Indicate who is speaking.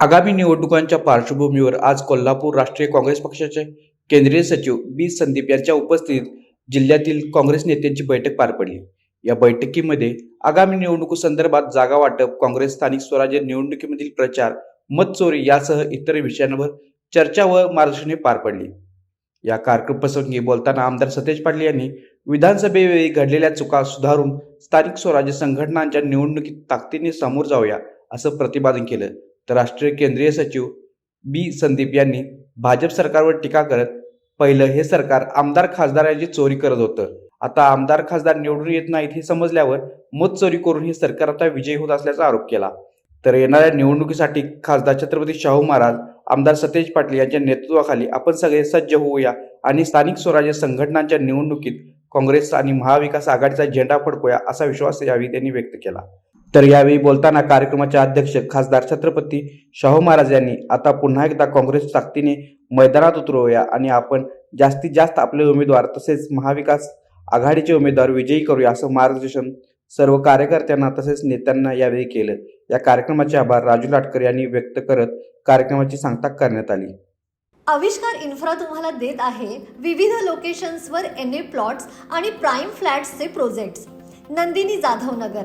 Speaker 1: आगामी निवडणुकांच्या पार्श्वभूमीवर आज कोल्हापूर राष्ट्रीय काँग्रेस पक्षाचे केंद्रीय सचिव बी. संदीप यांच्या उपस्थितीत जिल्ह्यातील काँग्रेस नेत्यांची बैठक पार पडली. या बैठकीमध्ये आगामी निवडणुकीसंदर्भात जागा वाटप काँग्रेस स्थानिक स्वराज्य निवडणुकीमधील प्रचार मत चोरी यासह इतर विषयांवर चर्चा व मार्गदर्शने पार पडली. या कार्यक्रमप्रसंगी बोलताना आमदार सतेज पाटील यांनी विधानसभेवेळी घडलेल्या चुका सुधारून स्थानिक स्वराज्य संघटनांच्या निवडणुकीत ताकदीने समोर जाऊया असं प्रतिपादन केलं. तर राष्ट्रीय केंद्रीय सचिव बी संदीप यांनी भाजप सरकारवर टीका करत पहिलं हे सरकार आमदार खासदारांची चोरी करत होतं. आता आमदार खासदार निवडून येत नाहीत हे समजल्यावर मत चोरी करून हे सरकार आता विजयी होत असल्याचा आरोप केला. तर येणाऱ्या निवडणुकीसाठी खासदार छत्रपती शाहू महाराज आमदार सतेज पाटील यांच्या नेतृत्वाखाली आपण सगळे सज्ज होऊया आणि स्थानिक स्वराज्य संघटनांच्या निवडणुकीत काँग्रेस आणि महाविकास आघाडीचा झेंडा फडकूया असा विश्वास यावेळी त्यांनी व्यक्त केला. तर यावेळी बोलताना कार्यक्रमाचे अध्यक्ष खासदार छत्रपती शाहू महाराज यांनी आता पुन्हा एकदा काँग्रेस ताकदीने मैदानात उतरवूया आणि आपण जास्तीत जास्त आपले उमेदवार तसेच महाविकास आघाडीचे उमेदवार विजयी करूया असं मार्गदर्शन सर्व कार्यकर्त्यांना तसेच नेत्यांना यावेळी केलं. या कार्यक्रमाचे आभार राजू लाटकर यांनी व्यक्त करत कार्यक्रमाची सांगता करण्यात आली.
Speaker 2: आविष्कार इन्फ्रा तुम्हाला देत आहे विविध लोकेशन्सवर एन ए प्लॉट्स आणि प्राईम फ्लॅट्सचे प्रोजेक्ट्स नंदिनी जाधव नगर